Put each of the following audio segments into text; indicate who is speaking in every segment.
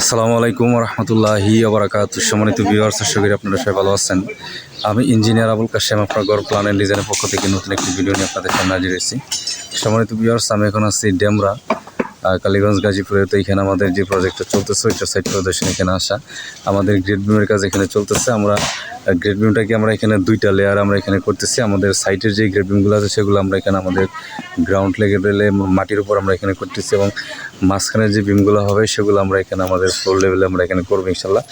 Speaker 1: আসসালামু আলাইকুম রহমতুল্লাহি আবরাকাত সম্মানিত ভিউয়ার্স করি আপনারা সবাই ভালো আছেন। আমি ইঞ্জিনিয়ার আবুল কাশেম, আপনার গড় প্ল্যান অ্যান্ড ডিজাইনের পক্ষ থেকে নতুন একটি ভিডিও নিয়ে আপনাদের সামনে হাজির হয়েছি। সম্মানিত ভিউয়ার্স আমি এখন আছি ডেমরা। কালীগঞ্জ, গাজীপুরে তো এখানে আমাদের যে প্রজেক্টটা চলতেছে, ওইটা সাইট প্রদর্শন এখানে আসা। আমাদের গ্রেড বিমের কাজ এখানে চলতেছে। আমরা গ্রেড বিমটাকে আমরা এখানে দুইটা লেয়ার আমরা এখানে করতেছি। আমাদের সাইটের যে গ্রেড বিমগুলো আছে, সেগুলো আমরা এখানে আমাদের গ্রাউন্ড লেভেলে মাটির উপর আমরা এখানে করতেছি এবং মাঝখানে যে বিমগুলো হবে, সেগুলো আমরা এখানে আমাদের ফ্লোর লেভেলে আমরা এখানে করব ইনশাল্লাহ।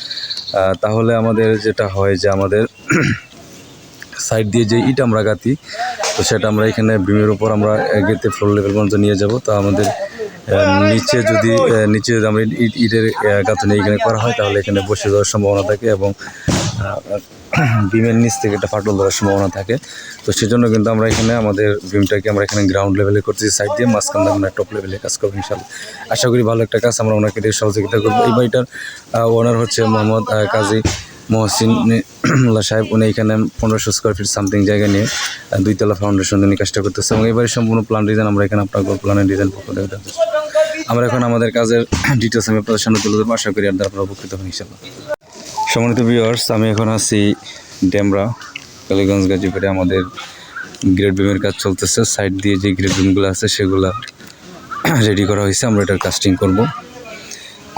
Speaker 1: তাহলে আমাদের যেটা হয় যে আমাদের সাইড দিয়ে যে ইট আমরা গাতি তো সেটা আমরা এখানে বিমের উপর আমরা গেতে ফ্লোর লেভেল পর্যন্ত নিয়ে যাব। তা আমাদের নিচে যদি নিচে যদি আমরা ইট ইটের গাঁথনি এখানে করা হয় তাহলে এখানে বসে যাওয়ার সম্ভাবনা থাকে এবং বিমের নিচ থেকে একটা ফাটল ধরার সম্ভাবনা থাকে। তো সেজন্য কিন্তু আমরা এখানে আমাদের বিমটাকে আমরা এখানে গ্রাউন্ড লেভেলে করতেছি সাইড দিয়ে মাঝখান দিয়ে আমরা টপ লেভেলে কাজ করব ইনশাল্লাহ আশা করি ভালো একটা কাজ আমরা ওনাকে দিয়ে সহযোগিতা করব। এই বাড়িটার ওনার হচ্ছে মোহাম্মদ কাজী মহসিন মোল্লা সাহেব উনি এখানে পনেরোশো স্কোয়ার ফিট সামথিং জায়গা নিয়ে দুইতলা ফাউন্ডেশন উনি কাজটা করতেছে। এবং এবারে সম্পূর্ণ প্ল্যান ডিজাইন আমরা এখানে আপনার প্ল্যানের ডিজাইন থেকে আমরা এখন আমাদের কাজের ডিটেলস আমি আপনাদের সামনে তুলে দেবো আশা করি আর আপনারা উপকৃত হন ইনশাল্লাহ সম্মানিত ভিউয়ার্স আমি এখন আছি ডেমরা কালীগঞ্জ গাজীপুরে। আমাদের গ্রেড বিমের কাজ চলতেছে। সাইড দিয়ে যে গ্রেড বিমগুলো আছে সেগুলো রেডি করা হয়েছে। আমরা এটার কাস্টিং করব।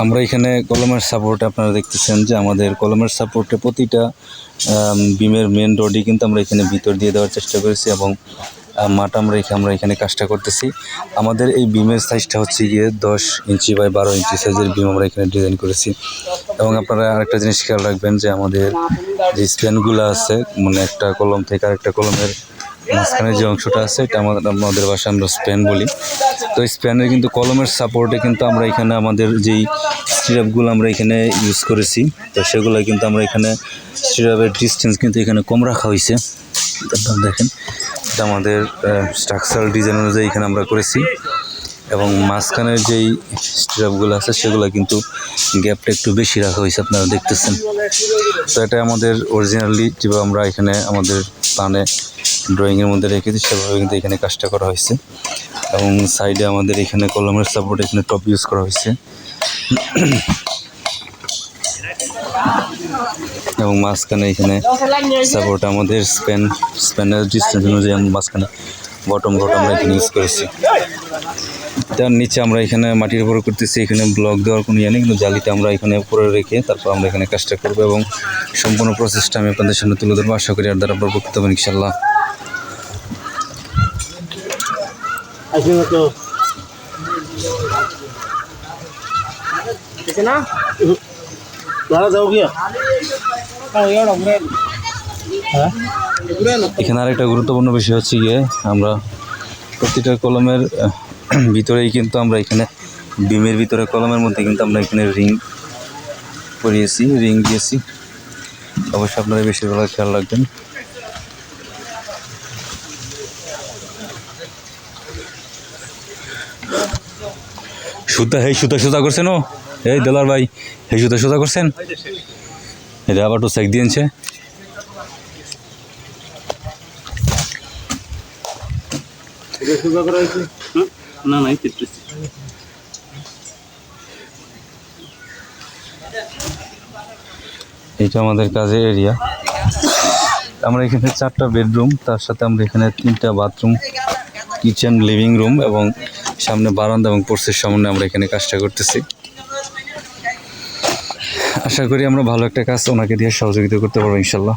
Speaker 1: আমরা এখানে কলমের সাপোর্টে আপনারা দেখতেছেন যে আমাদের কলমের সাপোর্টে প্রতিটা বিমের মেন রডই কিন্তু আমরা এখানে ভিতর দিয়ে দেওয়ার চেষ্টা করেছি এবং মাঠ আমরা এখানে আমরা এখানে কাজটা করতেছি। আমাদের এই বিমের সাইজটা হচ্ছে গিয়ে দশ ইঞ্চি বাই বারো ইঞ্চি সাইজের বিম আমরা এখানে ডিজাইন করেছি। এবং আপনারা আরেকটা জিনিস খেয়াল রাখবেন যে আমাদের যে স্প্যানগুলো আছে মানে একটা কলম থেকে আরেকটা কলমের মাঝখানে যে অংশটা আছে এটা আমাদের আমাদের ভাষায় আমরা স্প্যান বলি। তো এই স্প্যানের কিন্তু কলমের সাপোর্টে কিন্তু আমরা এখানে আমাদের যেই স্টিরাপগুলো আমরা এখানে ইউজ করেছি তো সেগুলো কিন্তু আমরা এখানে স্টিরাপের ডিস্টেন্স কিন্তু এখানে কম রাখা হয়েছে। আপনারা দেখেন এটা আমাদের স্ট্রাকচারাল ডিজাইন অনুযায়ী এখানে আমরা করেছি। এবং মাঝখানের যেই স্ট্রাপগুলো আছে, সেগুলো কিন্তু গ্যাপটা একটু বেশি রাখা হয়েছে, আপনারা দেখতেছেন। তো এটা আমাদের অরিজিনালি যেভাবে আমরা এখানে আমাদের প্ল্যানে ড্রয়িংয়ের মধ্যে রেখেছি, সেভাবে কিন্তু এখানে কাজটা করা হয়েছে। এবং সাইডে আমাদের এখানে কলমের সাপোর্ট এখানে টপ ইউজ করা হয়েছে। এবং মাঝখানে এখানে সাপোর্ট আমাদের স্প্যান স্প্যানের ডিস্টেন্স অনুযায়ী মাঝখানে বটম বটম এখানে ইউজ করেছি। তার নিচে আমরা এখানে মাটির উপরে করতেছি এখানে ব্লক দেওয়ার কোনো ইয়ে নেই কিন্তু জালিটা আমরা এখানে উপরে রেখে তারপর আমরা এখানে কাজটা করবো এবং সম্পূর্ণ প্রসেসটা আমি আপনাদের সামনে তুলে ধরবো আশা করি আর দ্বারা আপনার উপকৃত হবেন ইনশাল্লাহ
Speaker 2: আসবে না তো ठीक है ना दादा जाओ गया हाँ यार हमरे हाँ पूरा ना
Speaker 1: এখানে আরেকটা গুরুত্বপূর্ণ বিষয় হচ্ছে গিয়ে আমরা প্রতিটা কলমের আহ, ভিতরেই কিন্তু আমরা এখানে ডিমের ভিতরে, কলমের মধ্যে কিন্তু আমরা এখানে রিং করিয়েছি রিং দিয়েছি। অবশ্যই আপনারা বেশিরভাগ খেয়াল রাখবেন। সুতা এই সুতা সুতা করছেন ও? এই দেলার ভাই এই সুতা সুতা করছেন? এটা আবার তো চেক দিয়েছে।
Speaker 2: সুগা করা হয়েছে? হুম? না নাই তেত্রিশ
Speaker 1: এটা আমাদের কাজের এরিয়া আমরা এখানে চারটা বেডরুম তার সাথে আমরা এখানে তিনটা বাথরুম কিচেন লিভিং রুম এবং সামনে বারান্দা এবং পোর্সের সামনে আমরা এখানে কাজটা করতেছি। আশা করি আমরা ভালো একটা কাজ ওনাকে দিয়ে সহযোগিতা করতে পারব ইনশাল্লাহ।